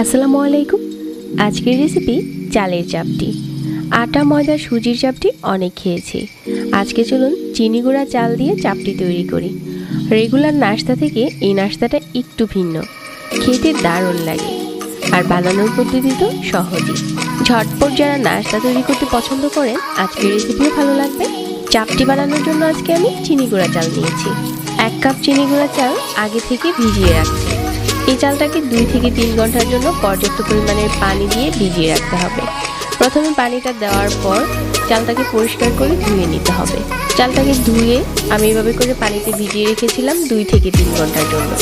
আসসালামু আলাইকুম। আজকের রেসিপি চালের চাপটি। আটা, ময়দা, সুজির চাপটি অনেক খেয়েছি। আজকে চলুন চিনি গুঁড়া চাল দিয়ে চাপটি তৈরি করি। রেগুলার নাস্তা থেকে এই নাস্তাটা একটু ভিন্ন। খেতে দারুণ লাগে। আর বানানোর পদ্ধতি তো সহজই। ঝটপট যারা নাস্তা তৈরি করতে পছন্দ করেন, আজকের রেসিপিও ভালো লাগবে। চাপটি বানানোর জন্য আজকে আমি চিনি গুঁড়া চাল নিয়েছি। এক কাপ চিনি গুঁড়া চাল আগে থেকে ভিজিয়ে রাখছি। চালটাকে দুই থেকে তিন ঘণ্টার জন্য পর্যাপ্ত পরিমাণের পানি দিয়ে ভিজিয়ে রাখতে হবে। প্রথমে পানিটা দেওয়ার পর চালটাকে পরিষ্কার করে ধুয়ে নিতে হবে। চালটাকে ধুয়ে আমি এভাবে করে পানিতে ভিজিয়ে রেখেছিলাম দুই থেকে তিন ঘণ্টার জন্য।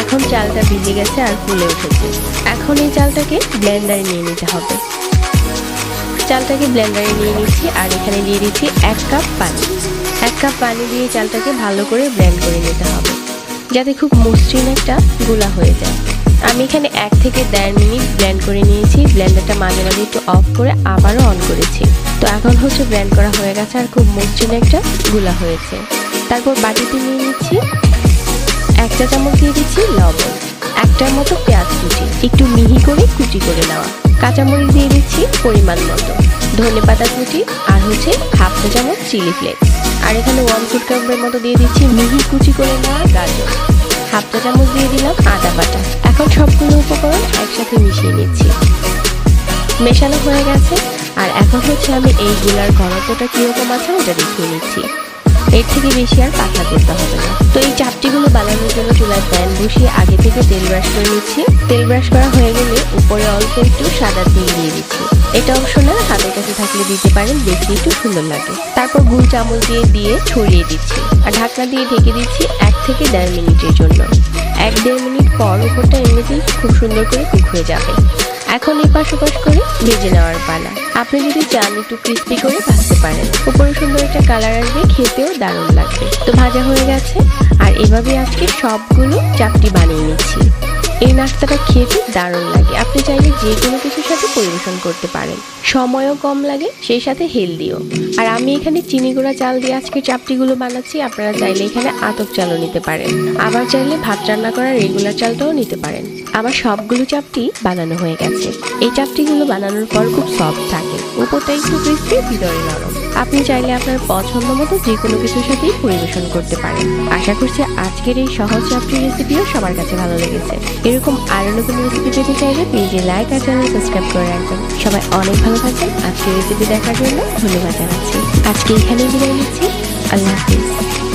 এখন চালটা ভিজে গেছে আর ফুলে উঠেছে। এখন এই চালটাকে ব্লেন্ডারে নিয়ে নিতে হবে। চালটাকে ব্লেন্ডারে নিয়ে নিচ্ছি আর এখানে দিয়ে দিচ্ছি এক কাপ পানি। এক কাপ পানি দিয়ে চালটাকে ভালো করে ব্লেন্ড করে নিতে হবে। যাতে খুব মসৃণ একটা গোলা হয়ে যায়। আমি এখানে এক থেকে দেড় মিনিট ব্ল্যান্ড করে নিয়েছি। ব্ল্যান্ডারটা মাঝে মাঝে একটু অফ করে আবারও অন করেছি। তো এখন হচ্ছে ব্লেন্ড করা হয়ে গেছে আর খুব মসৃণ একটা গোলা হয়েছে। তারপর বাটিতে নিয়ে নিচ্ছি এক চা চামচ দিয়ে দিচ্ছি লবণ, একটার মতো পেঁয়াজ কুচি, একটু মিহি করে কুচি করে নেওয়া। কাঁচামরিচ দিয়ে দিচ্ছি পরিমাণ মতো। ধনে পাতা কুচি আর হচ্ছে হাফ চা চামচ চিলি ফ্লেক্স। আর এখানে ওয়ান ফুড কাপের মতো দিয়ে দিচ্ছি মিহি কুচি করে নেওয়া গাজর। হাফ চা চামচ দিয়ে দিলাম আদা বাটা। এখন সবগুলো উপকরণ একসাথে মিশিয়ে নিচ্ছি। মেশানো হয়ে গেছে। আর এখন হচ্ছে আমি এই গুলার ঘনত্বটা কীরকম আছে ওটা দেখিয়ে নিচ্ছি। এর থেকে বেশি আর পাতলা করতে হবে না। তো এই চাপটিগুলো বানানোর জন্য চুলায় প্যান বসিয়ে আগে থেকে তেল ব্রাশ করে নিচ্ছি। তেল ব্রাশ করা হয়ে গেলে উপরে অল্প একটু সাদা তেল দিয়ে দিচ্ছি। এটা অপশনাল হাতের কাছে থাকলে দিতে পারেন, দেখতে একটু সুন্দর লাগে। তারপর গুল চামচ দিয়ে দিয়ে ছড়িয়ে দিচ্ছি। আর ঢাকনা দিয়ে ঢেকে দিচ্ছি এক থেকে দেড় মিনিটের জন্য। এক দেড় মিনিট পর উপরটা এমনিতেই খুব সুন্দর করে কুক হয়ে যাবে। এখন এপাশ ওপাশ করে ভেজে নেওয়ার পালা। আপনি যদি চান একটু ক্রিস্পি করে ভাজতে পারেন। উপরে সুন্দর একটা কালার আসবে, খেতেও দারুণ লাগবে। তো ভাজা হয়ে গেছে, আর এভাবে আজকে সবগুলো চাপটি বানিয়ে নিচ্ছি। এই নাস্তাটা খেতে দারুণ লাগে। আপনি চাইলে যে কোনো কিছুর সাথে পরিবেশন করতে পারেন। সময়ও কম লাগে, সেই সাথে হেলদিও আর আমি এখানে চিনি গুঁড়া চাল দিয়ে আজকে চাপটিগুলো বানাচ্ছি, আপনারা চাইলে এখানে আতপ চালও নিতে পারেন। আবার চাইলে ভাত রান্না করা রেগুলার চালটাও নিতে পারেন। আমার সবগুলো চাপটি বানানো হয়ে গেছে। এই চাপটিগুলো বানানোর পর খুব সফট থাকে। উপরটা একটু ক্রিস্পি ভিতরে নরম। আপনি চাইলে আপনার পছন্দ মতো যে কোনো কিছুর সাথেই পরিবেশন করতে পারেন। আশা করছি আজকের এই সহজ চাপটির রেসিপিও সবার কাছে ভালো লেগেছে। এরকম আরও নতুন রেসিপি পেতে চাইলে পেজে লাইক আর চ্যানেল সাবস্ক্রাইব করে রাখবেন। সবাই অনেক ভালো থাকেন আজকের রেসিপি দেখার জন্য ধন্যবাদ জানাচ্ছি। আজকে এখানেই বিদায় নিচ্ছি। আল্লাহ হাফিজ।